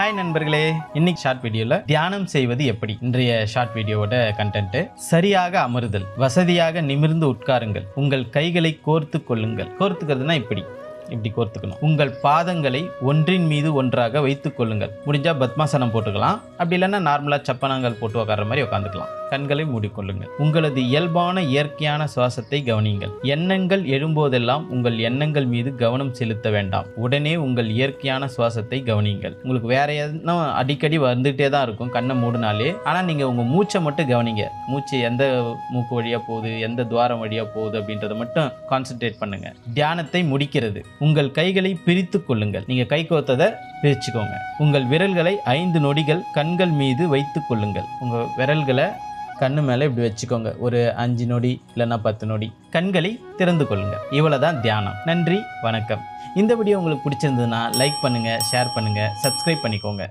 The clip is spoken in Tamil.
ஹாய் நண்பர்களே இன்னைக்கு ஷார்ட் வீடியோல தியானம் செய்வது எப்படி? இன்றைய ஷார்ட் வீடியோவோட கண்டென்ட் சரியாக அமருதல் வசதியாக நிமிர்ந்து உட்காருங்கள் உங்கள் கைகளை கோர்த்து கொள்ளுங்கள். கோர்த்துக்கிறதுனா இப்படி இப்படி கோர்த்துக்கணும். உங்கள் பாதங்களை ஒன்றின் மீது ஒன்றாக வைத்துக் கொள்ளுங்கள். முடிஞ்சா பத்மாசனம் போட்டுக்கலாம். அப்படி இல்லைன்னா நார்மலாக சப்பனங்கள் போட்டு உட்கார்ற மாதிரி உட்காந்துக்கலாம் கண்களை மூடிக்கொள்ளுங்கள். உங்களது இயல்பான இயற்கையான சுவாசத்தை கவனியுங்கள். எண்ணங்கள் எழும்போதெல்லாம் உங்கள் எண்ணங்கள் மீது கவனம் செலுத்த வேண்டாம். உடனே உங்கள் இயற்கையான சுவாசத்தை கவனியுங்கள். உங்களுக்கு வேற எதுனா அடிக்கடி வந்துகிட்டே தான் இருக்கும் கண்ணை மூடினாலே. ஆனால் நீங்கள் உங்கள் மூச்சை மட்டும் கவனிங்க. மூச்சு எந்த மூக்கு வழியாக போகுது எந்த துவாரம் வழியாக போகுது அப்படின்றத மட்டும் கான்சென்ட்ரேட் பண்ணுங்க. தியானத்தை முடிக்கிறது. உங்கள் கைகளை பிரித்து கொள்ளுங்கள். நீங்கள் கை கோத்ததை பிரிச்சுக்கோங்க. உங்கள் விரல்களை ஐந்து நொடிகள் கண்கள் மீது வைத்து கொள்ளுங்கள். உங்கள் விரல்களை கண்ணு மேலே இப்படி வச்சுக்கோங்க. ஒரு அஞ்சு நொடி இல்லைன்னா பத்து நொடி. கண்களை திறந்து கொள்ளுங்க இவ்வளவுதான் தியானம். நன்றி வணக்கம். இந்த வீடியோ உங்களுக்கு பிடிச்சிருந்ததுன்னா லைக் பண்ணுங்க ஷேர் பண்ணுங்க சப்ஸ்கிரைப் பண்ணிக்கோங்க.